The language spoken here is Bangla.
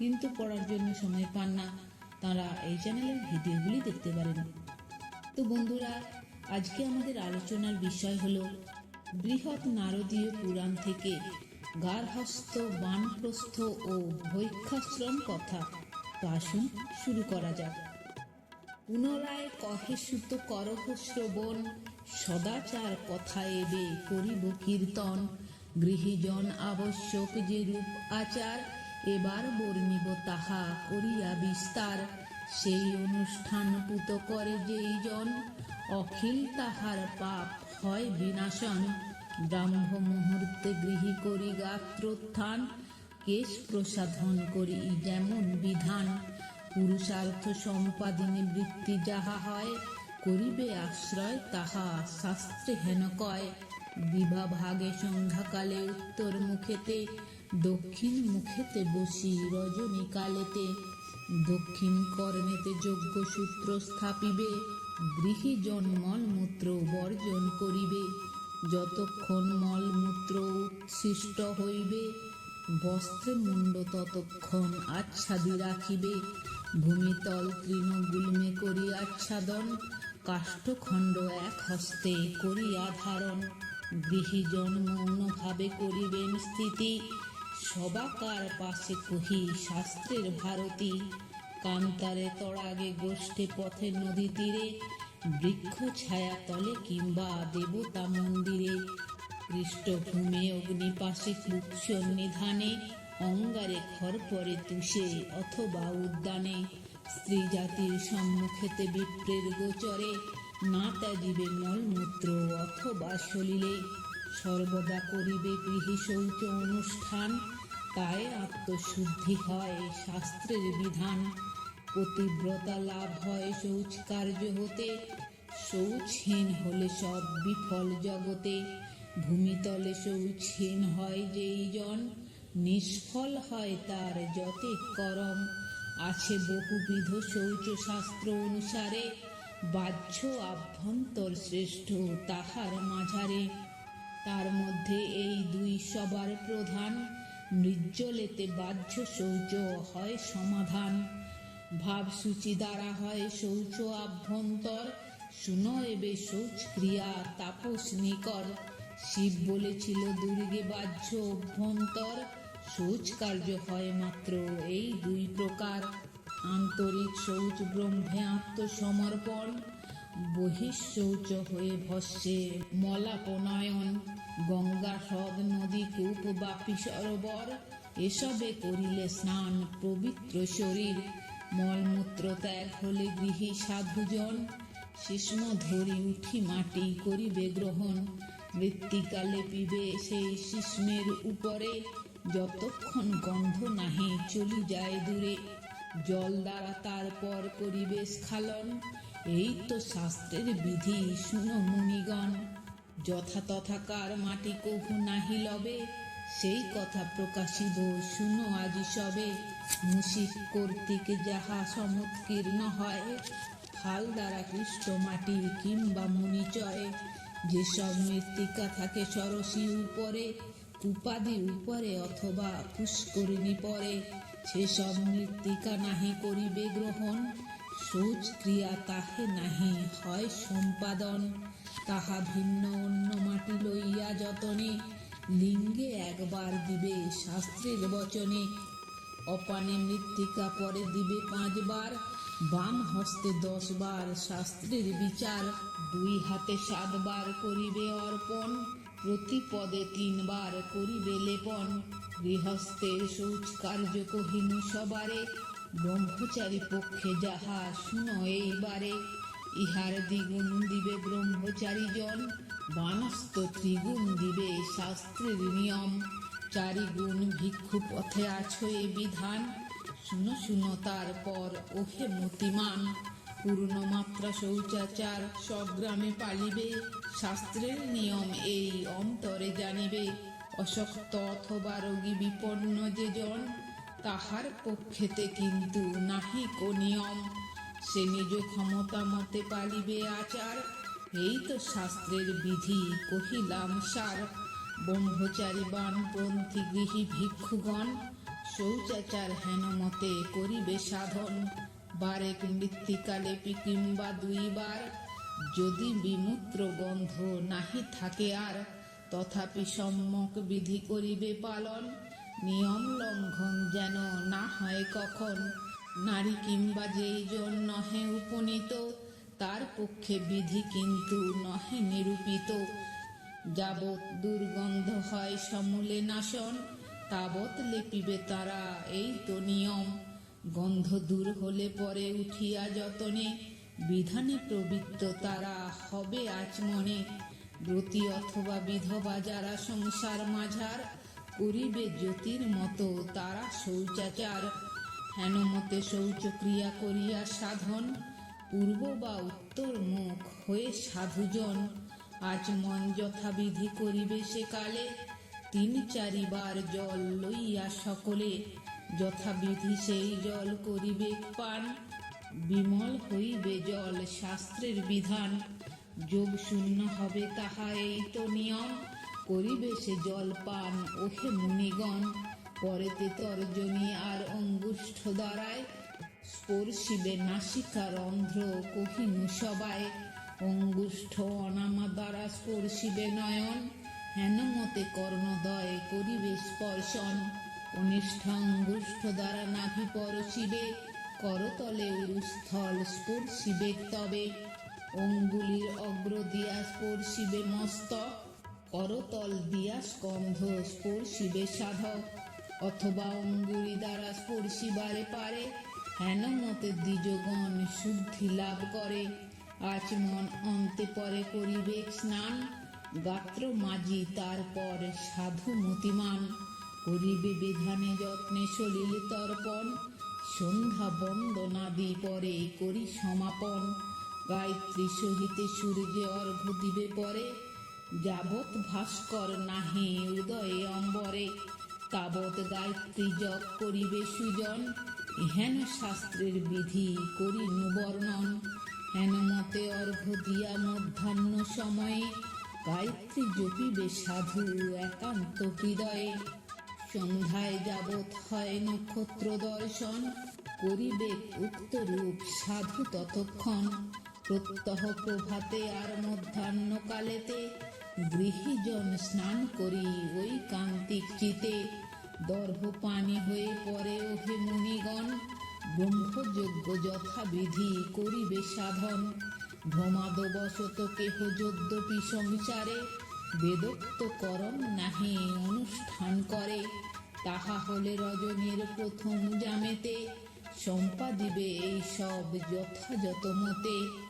কিন্তু পড়ার জন্য সময় পান না। তারা এই চ্যানেলের ভিডিওগুলি দেখতে পারেন। তো বন্ধুরা, আজকে আমাদের আলোচনার বিষয় হলো বৃহৎ নারদীয় পুরাণ থেকে গার্হস্থ বানপ্রস্থ ও ভৈক্ষাশ্রম কথা। তো আসুন শুরু করা যাক। পুনরায় কহে সুত করহ শ্রবণ, সদাচার কথা এবে করিব কীর্তন। গৃহীজন আবশ্যক যে রূপ আচার এবার বর্ণিব তাহা করিয়া বিস্তার। সেই অনুষ্ঠান পুত করে যেই জন অখিল তাহার পাপ হয় বিনাশন। ব্রাহ্ম মুহূর্তে গৃহী করি গাত্রোত্থান, কেশ প্রসাধন করি যেমন বিধান। পুরুষার্থ সম্পাদিনী বৃত্তি যাহা হয়, করিবে আশ্রয় তাহা শাস্ত্রে হেন কয়। বিভা ভাগে সন্ধ্যাকালে উত্তর মুখেতে দক্ষিণ মুখেতে বসি রজনী কালেতে। দক্ষিণ কর্ণেতে যোগ্য সূত্র স্থাপিবে, গৃহী জন্মল মূত্র বর্জন করিবে। যতক্ষণ মলমূত্র উৎসৃষ্ট হইবে, বস্ত্রে মুন্ড ততক্ষণ আচ্ছাদি রাখিবে। ভূমিতল তৃণগুল্মে করি আচ্ছাদন, কাষ্ঠখণ্ড এক হস্তে করিয়া ধারণ গৃহীজন মৌনভাবে করিবেন স্থিতি সবাকার পাশে কহি, শাস্ত্রের ভারতী, কান্তারে তড়াগে গোষ্ঠে পথে নদী তীরে, বৃক্ষ ছায়া তলে কিংবা দেবতা মন্দিরে, পৃষ্ঠভূমে অগ্নিপাশে ক্লুপ নিধানে, অঙ্গারে খর পরে তুষে অথবা উদ্যানে স্ত্রী জাতির সম্মুখেতে বিপ্রের গোচরে না ত্যাজিবে মলমূত্র অথবা সলিলে সর্বদা করিবে গৃহী শৌচ অনুষ্ঠান, তাই আত্মশুদ্ধি হয় শাস্ত্রের বিধান। পতিব্রতা লাভ হয় শৌচ কার্য হতে, শৌচহীন হলে সব বিফল জগতে। ভূমিতলে শৌচহীন হয় যেই জন, নিষ্ফল হয় তার যতে করম। আছে বহুবিধ শৌচ শাস্ত্র অনুসারে, বাহ্য আভ্যন্তর শ্রেষ্ঠ তাহার মাঝারে। তার মধ্যে এই দুই সবার প্রধান মৃজ্জলেতে বাহ্য শৌচ হয় সমাধান। ভাবসূচি দ্বারা হয় শৌচ আভ্যন্তর। শুনো এবে শৌচ ক্রিয়া তাপস নিকর। শিব বলেছিল, দুর্গে বাহ্য অভ্যন্তর। শৌচ কার্য হয় মাত্র এই দুই প্রকার। আন্তরিক শৌচ ব্রহ্মে আত্মসমর্পণ। বহিঃশৌচ হয়ে ভস্যে। মলাপনয়ন, গঙ্গা হ্রদ নদী কূপ বাপি সরোবর। এসবে করিলে স্নান পবিত্র শরীর। মলমূত্র ত্যাগ হলে গৃহী সাধুজন। শিষ্ম ধরি উঠি মাটি করিবে গ্রহণ। মৃত্তিকালে পিবে সেই শিষ্মের উপরে। যতক্ষণ গন্ধ নাহি চলি যায় দূরে। জল দ্বারা তারপর করিবে স্খালন। এই তো শাস্ত্রের বিধি, শুনো মুনিগণ। যথা তথাকার মাটি কভু নাহি লবে, সেই কথা প্রকাশিব, শুনো আজি সবে। মুশিক কর্তৃক যাহা সমুৎকীর্ণ হয় ফাল দ্বারা কৃষ্ট মাটি কিংবা মুনিচয় যেসব মৃত্তিকা থাকে সরসী উপরে, উপাধি উপরে অথবা পুষ্করিণী পরে, সেসব মৃত্তিকা নাহি করিবে গ্রহণ। শৌচ ক্রিয়া তাহে নাহি, হয় সম্পাদন। তাহা ভিন্ন অন্য মাটি লইয়া যতনে, লিঙ্গে একবার দিবে শাস্ত্রের বচনে। অপানে মৃত্তিকা পরে দিবে পাঁচবার, বাম হস্তে দশবার শাস্ত্রের বিচার। দুই হাতে সাতবার করিবে অর্পণ, প্রতি পদে তিনবার করিবে লেপন। গৃহস্থের শৌচ কার্য কহিনু সবারে ব্রহ্মচারী পক্ষে যাহা শুনো এইবারে, ইহার দ্বিগুণ দিবে ব্রহ্মচারী জন বানস্ত ত্রিগুণ দিবে শাস্ত্রের নিয়ম। চারিগুণ ভিক্ষু পথে আছো এ বিধান। শুনো শুনো তারপর ওহে মতিমান। পূর্ণ মাত্রা শৌচাচার সব গ্রামে পালিবে। শাস্ত্রের নিয়ম এই অন্তরে জানিবে। অশক্ত অথবা রোগী বিপন্ন যে জন তাহার পক্ষেতে কিন্তু নাহি কো নিয়ম। সে নিজ ক্ষমতা মতে পালিবে আচার। এই তো শাস্ত্রের বিধি, কহিলাম সার। ব্রহ্মচারী বানপন্থী গৃহী ভিক্ষুগণ, শৌচাচার হেন মতে করিবে সাধন। বারেক মৃত্তিকালে কিংবা দুইবার। যদি বিমূত্র গন্ধ নাহি থাকে আর, তথাপি সম্যক বিধি করিবে পালন। নিয়ম লঙ্ঘন যেন না হয় কখন। নারী কিংবা যেই জন নহে উপনীত, তার পক্ষে বিধি কিন্তু নহে নিরূপিত। যাবৎ দুর্গন্ধ হয় সমূলে নাশন, তাবৎ লেপিবে তারা এই তো নিয়ম। গন্ধ দূর হলে পরে উঠিয়া যতনে, বিধানে প্রবৃত্ত তারা হবে আচমনে। ব্রতী অথবা বিধবা যারা সংসার মাঝার করিবে জ্যোতির মতো তারা শৌচাচার। হেন মতে শৌচক্রিয়া করিয়া সাধন, পূর্ব বা উত্তর মুখ হয়ে সাধুজন। আচমন যথাবিধি করিবে সে কালে, তিন চারিবার জল লইয়া সকলে। যথাবিধি সেই জল করিবে পান, বিমল হইবে জল শাস্ত্রের বিধান। যোগ শূন্য হবে তাহা এই তো নিয়ম। করিবে সে জল পান ওহে মুনিগণ। পরেতে তর্জনী আর অঙ্গুষ্ঠ দ্বারায় স্পর্শিবে নাসিকা রন্ধ্র কহিনু সবাই। অঙ্গুষ্ঠ অনামা দ্বারা স্পর্শিবে নয়ন, হেন মতে কর্ণদয় করিবে স্পর্শন। কনিষ্ঠ অঙ্গুষ্ঠ দ্বারা নাভি পরশিবে, করতলে উরুস্থল স্পর্শিবে তবে। অঙ্গুলির অগ্র দিয়া স্পর্শিবে মস্তক করতল দিয়া স্কন্ধ স্পর্শিবে সাধক, অথবা অঙ্গুলি দ্বারা স্পর্শিবারে পারে। হেন মতে দ্বিজগণ শুদ্ধি লাভ করে, আচমন অন্তে পরে করিবে স্নান। গাত্র মাজি তারপর সাধু মতিমান, করিবে বিধানে যত্নে সলিল তর্পণ। সন্ধ্যা বন্দনাদি পরে করি সমাপন। গায়ত্রী সহিতে সূর্যে অর্ঘ দিবে পরে যাবৎ ভাস্কর নাহে উদয়ে অম্বরে, তাবৎ গায়ত্রী জপ করিবে সুজন, হেন শাস্ত্রের বিধি করি বর্ণন। হেন মতে অর্ঘ দিয়া মধ্যাহ্ন সময়ে, গায়ত্রী জপিবে সাধু একান্ত হৃদয়ে। সন্ধ্যায় যাবৎ হয় নক্ষত্র দর্শন, করিবে উক্ত রূপ সাধু ততক্ষণ। প্রত্যহ প্রভাতে আর মধ্যাহ্ন কালেতে গৃহীজন স্নান করি, ওই কান্তিক চিতে দর্ভ পানি হয়ে পরে ওহে মুনিগণ। ব্রহ্মযজ্ঞ যথাবিধি করিবে সাধন। ভ্রমাদ বশত কেহ যদ্যপি সংসারে বেদোক্ত করম নাহি অনুষ্ঠান করে। তাহা হলে রজনীর প্রথম জামেতে সম্পাদিবে এই সব যথাযথ মতে।